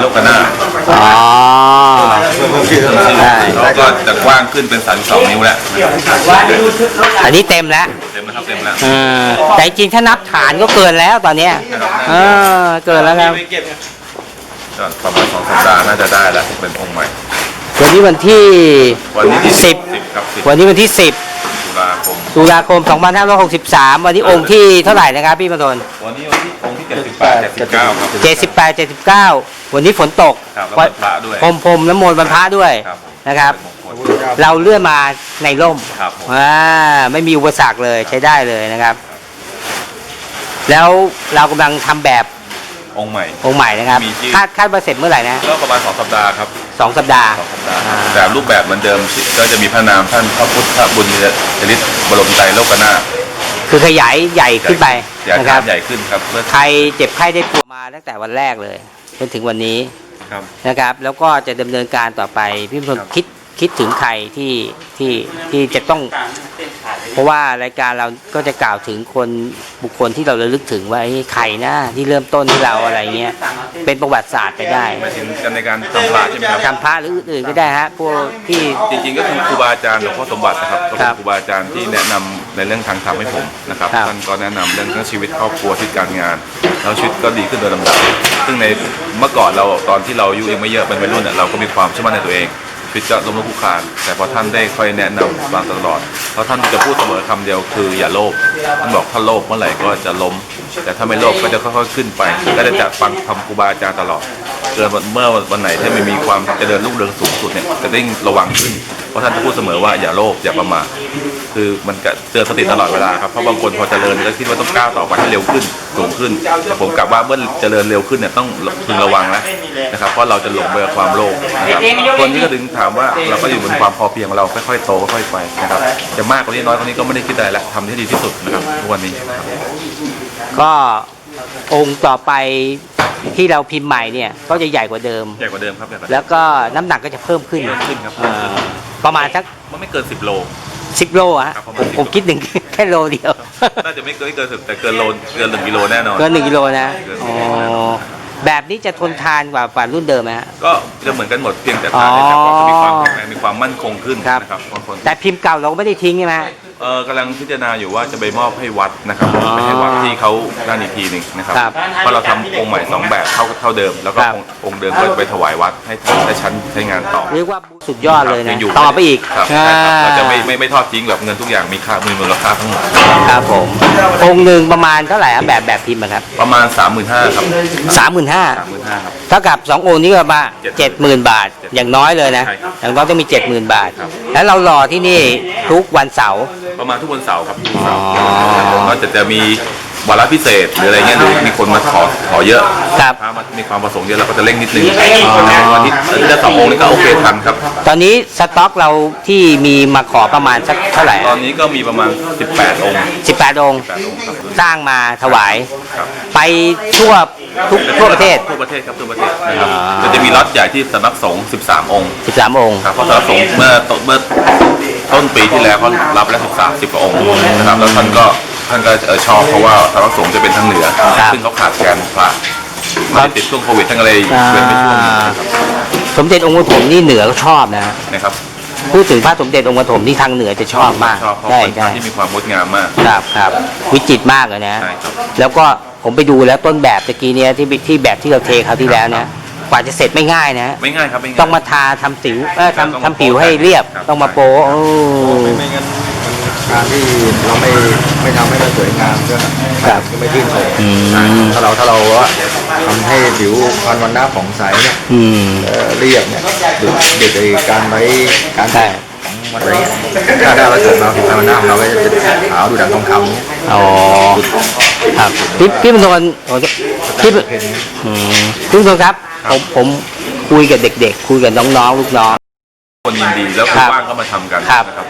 โลกนาถอ๋อ ได้ แล้วก็จะกว้างขึ้นเป็นสัมสองนิ้วแล้วอันนี้เต็มแล้วเต็มแล้วครับเต็มแล้วเออแต่จริงถ้านับฐานก็เกินแล้วตอนนี้เกินแล้วครับประมาณสองสัปดาห์น่าจะได้แล้วเป็นองค์ใหม่ วันนี้วันที่วันนี้ที่สิสิบวันนี้วันที่สิบ คม ตุลาคม 2563 วันนี้องค์ที่เท่าไหร่นะครับพี่มณฑลวันนี้วันที่องค์ที่ 78 79 ครับ 78 79 วันนี้ฝนตกครับแล้ววันพระด้วย พรมพรมน้ำมนต์วันพระด้วยครับผมนะครับ เป็นมงคล เราเลื่อนมาในร่มครับผม อ่าไม่มีอุปสรรคเลยใช้ได้เลยนะครับ แล้วเรากำลังทำแบบองค์ใหม่ องค์ใหม่นะครับ มีชื่อ คาดคาดว่าเสร็จเมื่อไหร่นะ ก็ประมาณสองสัปดาห์ครับ สองสัปดาห์สองสัปดาห์อ่าแต่รูปแบบเหมือนเดิมก็จะมีพระนามท่านพระพุทธบุญยฤทธิ์บรมไตรโลกนาถคือขยายใหญ่ขึ้นไปใหญ่นะคครัรับบใหญ่ขึ้นครับเพื่อใครเจ็บไข้ได้ป่วยมาตั้งแต่วันแรกเลยจนถึงวันนี้ครับนะครับ แล้วก็จะดำเนินการต่อไปพี่มณฑลครับคิดคิดถึงใครที่ที่ที่จะต้อง เพราะว่ารายการเราก็จะกล่าวถึงคนบุคคลที่เราระลึกถึงว่าเอ้ยใครนะที่เริ่มต้นที่เราอะไรเงี้ยเป็นประวัติศาสตร์ไปได้หมายถึงกันในการทำพระใช่ไหมครับทำพระหรืออื่นๆก็ได้ฮะพวกที่จริงๆก็คือครูบาอาจารย์หลวงพ่อสมบัตินะครับก็คเป็รันบครูบาอาจารย์ที่แนะนำในเรื่องทางธรรมให้ผมนะครับครับท่านก็แนะนำเรื่องทั้งชีวิตครอบครัวชีวิตการงานแล้วชีวิตก็ดีขึ้นโดยลำดับซึ่งในเมื่อก่อนเราตอนที่เราอายุยังไม่เยอะเป็นวัยรุ่นเนี่ยเราก็มีความเชื่อมั่นในตัวเอง คือจะล้มลุกคลุกคลานแต่พอท่านได้ค่อยแนะนำมาตลอดเพราะท่านจะพูดเสมอคำเดียวคืออย่าโลภท่านบอกถ้าโลภเมื่อไหร่ก็จะล้ม แต่ถ้าไม่โลภก็จะค่อยๆขึ้นไป ก็ได้จะฟังคำครูบาอาจารย์ตลอดเกินเมื่อวันไหนที่ไม่มีความเจริญรุ่งเรืองสูงสุดเนี่ยจะได้ระวังขึ้น เพราะท่านจะพูดเสมอว่าอย่าโลภอย่าประมาทคือมันก็เตือนสติตลอดเวลาครับเพราะบางคนพอเจริญก็คิดว่าต้องก้าวต่อไปให้เร็วขึ้นสูงขึ้น แต่ผมกลับว่าเมื่อเจริญเร็วขึ้นเนี่ยต้องพึงระวังนะนะครับเพราะเราจะหลงไปกับความโลภนะครับคนที่ก็ถึงถามว่าเราก็อยู่บนความพอเพียงของเราค่อยๆโตค่อยๆไปนะครับจะมากกว่านี้น้อยกว่านี้ก็ไม่ได้คิดอะไรแล้วทำให้ดีที่สุดนะครับทุกวันนี้ครับก็องค์ต่อไปที่เราพิมพ์ใหม่เนี่ยก็จะใหญ่กว่าเดิม ใหญ่กว่าเดิมครับใหญ่กว่าเดิมแล้วก็น้ำหนักก็จะเพิ่มขึ้นเพิ่มขึ้นครับเอ่อ ประมาณสักมันไม่เกิน10โล สิบโลอะฮะครับประผมาณม10 ผมคิดหนึ่งแค่โลเดียว น่าจะไม่เกินไม่เกินสิบแต่เกินโลเกินหนึ่งกิโลแน่นอน เกินหนึ่งกิโลนะเกินอ๋อแบบนี้จะทนทานกว่าฝ่ารุ่นเดิมไหมฮะ ก็จะเหมือนกันหมดเพียงแต่ทานได้แต่ก็จะมีความแข็งแรงมีความมั่นคงขึ้นครับ นะครับบางคนแต่พิมพ์เก่าเราก็ไม่ได้ทิ้งใช่ไหมฮะ เออกำลังพิจารณาอยู่ว่าจะไปมอบให้วัดนะครับอ๋อไปให้วัดที่เขาด้านอีกทีหนึ่งนะครับครับเพราะเราทำองค์ใหม่สองแบบเท่าเท่าเดิม แล้วก็ครับ องค์องค์เดิมก็ไปถวายวัดให้ท่านได้ชั้นใช้งานต่อเรียกว่าสุดยอดเลยนะงยู่ต่อไปอีกครับใช่ครับเราจะไม่ไม่ไม่ทอดทิ้งแบบเงินทุกอย่างมีค่ามีมูลค่าทั้งหมดครับผม องค์หนึ่งประมาณเท่าไหร่ครับแบบแบบพิมพ์อะครับประมาณ 3 5 0 0 0ครับสามหมื่นห้าสามหมื่นห้าครับ เท่ากับสององค์นี้ก็มาเจ็ดหมื่นบาท70,000อย่างน้อยเลยนะ ใช่ครับอย่างน้อยต้องมีเจ็ดหมื่นบาท ครับ แล้วเรารอที่นี่ทุกวันเสาร์ ประมาณทุกวันเสาร์ครับทุกวันเสาร์อ๋อก็จะจะมีวาระพิเศษหรืออะไรเงี้ยหรือมีคนมาขอขอเยอะครับ ถ้ามันมีความประสงค์เยอะเราก็จะเร่งนิดนึงวันที่อาทิตย์ละสององค์นี่ก็โอเคทันครับ ตอนนี้สต็อกเราที่มีมาขอประมาณสักเท่าไหร่ ตอนนี้ก็มีประมาณ 18 องค์สิบแปดองค์8องค์ครับสร้างมาถวายครับไปทั่วทุกทั่วประเทศทั่วประเทศครับทั่วประเทศนะครับอ่าก็จะมีล็อตใหญ่ที่สำนักสงฆ์13 องค์สิบสามองค์ครับเพราะสำนักสงฆ์เมื่อต้นเมื่อ ต้นปีที่แล้วเขารับแล้ว13 10กว่าองค์นะครับแล้วท่านก็ท่านก็เอ่อชอบเพราะว่าสำนักสงฆ์จะเป็นทางเหนือครับซึ่งเขาขาดแคลนพระไม่ได้ติดช่วงโควิดท่านก็เลยเว้นไปช่วงหนึงนะครับสมเด็จองค์ปฐมนี่เหนือก็ชอบนะนะครับพูดถึงพระสมเด็จองค์ปฐมที่ทางเหนือจะชอบมากชอบเพราะใช่เป็นพใช่ระที่มีความงดงามมาก ครับครับวิจิตรมากเลยนะ ใช่ครับ แล้วก็ผมไปดูแล้วต้นแบบตะกี้เนี้ยที่ที่แบบที่เราเทคราวที่แล้วนะ กว่าจะเสร็จไม่ง่ายนะ ไม่ง่ายครับไม่ง่ายต้องมาทาทำสิวเออครับทำต้องมาทำผิวโปะให้เรียบ ครับต้องมาโปะโอ้ ไม่ไม่งั้นการที่เราไม่ไม่ทำให้มันสวยงามก็ครับก็ไม่ชื่นชมอืม ถ้าเราถ้าเราว่าทำให้ผิวพรรณวันหน้าผ่องใสเนี่ยอืม เอ่อเรียบเนี่ยดูเด็กในการไว้การใช่ ของมันอะไรเงี้ยถ้าถ้าเราเกิดมาผิวพรรณวันหน้าของเราก็จะขาวดูดังทองคำเนี่ยอ๋อครับพี่พี่มณฑลโอ้พี่เพนอืมพี่มณฑลครับ ผมผมคุยกับเด็ก ๆ คุยกับน้องๆลูกน้อง คนยินดีแล้วคครันบว่างก็มาทำกันครับ นะครับ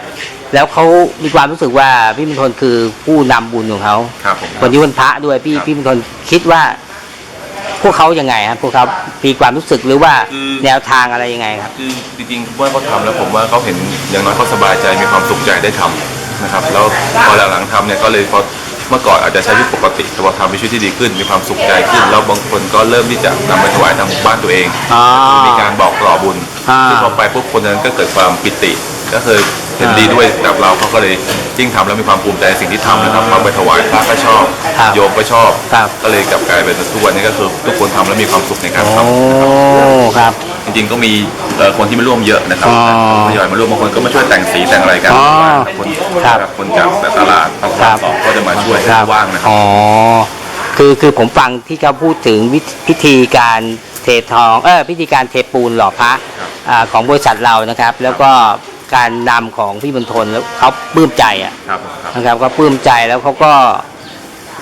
แล้วเขามีความรู้สึกว่าพี่มณฑลคือผู้นำบุญของเขาครับผม วันนี้วันพระด้วยพี่ครับพี่มณฑลคิดว่า พวกเขายังไงครับพวกเขามีความรู้สึกหรือว่าคือ แนวทางอะไรยังไงครับ คือจริงๆเมื่อเขาทำแล้วผมว่าเขาเห็นอย่างน้อยเขาสบายใจมีความสุขใจได้ทำนะครับ แล้วพอหลังๆทำเนี่ยก็เลยพอ เมื่อก่อนอาจจะใช้ชีวิตปกติแต่พอทำมีชีวิตที่ดีขึ้นมีความสุขใจขึ้น แล้วบางคนก็เริ่มที่จะนำไปถวายทางบ้านตัวเองอ๋อมีการบอกกล่อบุญออ่า ซึ่งพอไปปุ๊บคนนั้นก็เกิดความปิติ ก็คือเห็นอ่าดีด้วยกับเราเขาก็เลยยิ่งทำแล้วมีความภูมิใจในสิ่งที่ทำนะครับเอาไปถวายพระก็ชอบครับโยมก็ชอบ ครับ ก็เลยกลับกลายเป็นทุกวันนี้ก็คือทุกคนทำแล้วมีความสุขในการโอ้ทำครับจ ริงๆก็มีเอ่อคนที่มาร่วมเยอะนะครับอ๋อทยอยมาร่วมบางคนก็มาช่วยแต่งสีแต่งอะไรกันอ๋อคนครับคนจากแต่ตลาดตครัลาบดสองก็จะมาช่วยให้ว่างนะครับ อ๋อ คือคือผมฟังที่เขาพูดถึงวิธพิธีการเททอง เออพิธีการเทปูนหล่อพระครับ อ่าของบริษัทเรานะครับ แล้วก็การนำของพี่บรรทนแล้วเขาปลื้มใจอะ ครับครับนะครับก็ปลื้มใจแล้วเขาก็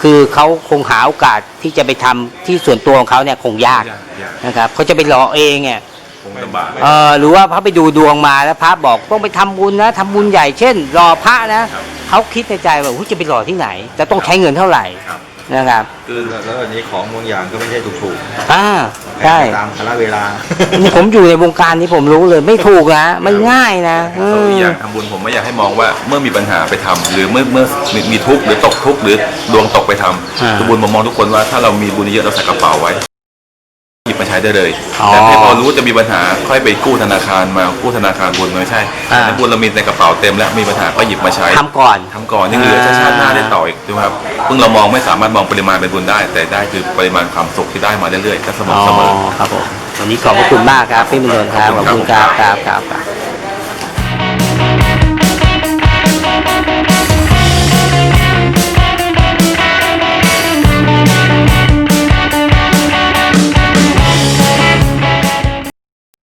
คือเขาคงหาโอกาสที่จะไปทำที่ส่วนตัวของเขาเนี่ยคงยากยากยากนะครับเขาจะไปหล่อเองเนี่ยค งลำบากเออหรือว่าพระไปดูดวงมาแล้วพระบอกต้องไปทำบุญนะทำบุญใหญ่เช่นรอพระนะเขาคิดในใจว่าอุ๊ยจะไปรอที่ไหน จะต้องใช้เงินเท่าไหร่ครับ นะครับคือแล้วอันนี้ของบางอย่างก็ไม่ใช่ถูกอ่าๆใช่ตามกาลเวลา นี่ผมอยู่ในวงการนี้ผมรู้เลยไม่ถูกนะไม่ง่ายนะเอเออออีกอย่างทำบุญผมไม่อยากให้มองว่าเมื่อมีปัญหาไปทำหรือเมื่อเมื่อมีมีทุกข์หรือตกทุกข์หรือดวงตกไปทำอ่า คือบุญผมมองทุกคนว่าถ้าเรามีบุญเยอะเราใส่กระเป๋าไว้ห ยิบมาใช้ได้เลย อ๋อแต่ถ้าพอรู้ว่าจะมีปัญหาค่อยไปกู้ธนาคารมากู้ธนาคารบุญไม่ใช่อ่า แต่บุญเรามีในกระเป๋าเต็มแล้วมีปัญหาก็หยิบมาใช้ทำก่อน ทำก่อนยังเหลือชาติชาติหน้าได้ต่ออีกใช่ไหมครับเพิ่งเรามองไม่สามารถมองปริมาณเป็นบุญได้ แต่ได้คือปริมาณความสุขที่ได้มาเรื่อยๆก็เสมอ๋ออเสมอ ครับผม วันนี้ขอบพระคุณมากครับ พี่มนนท์ครับ ขอบคุณครับ ครับครับครับ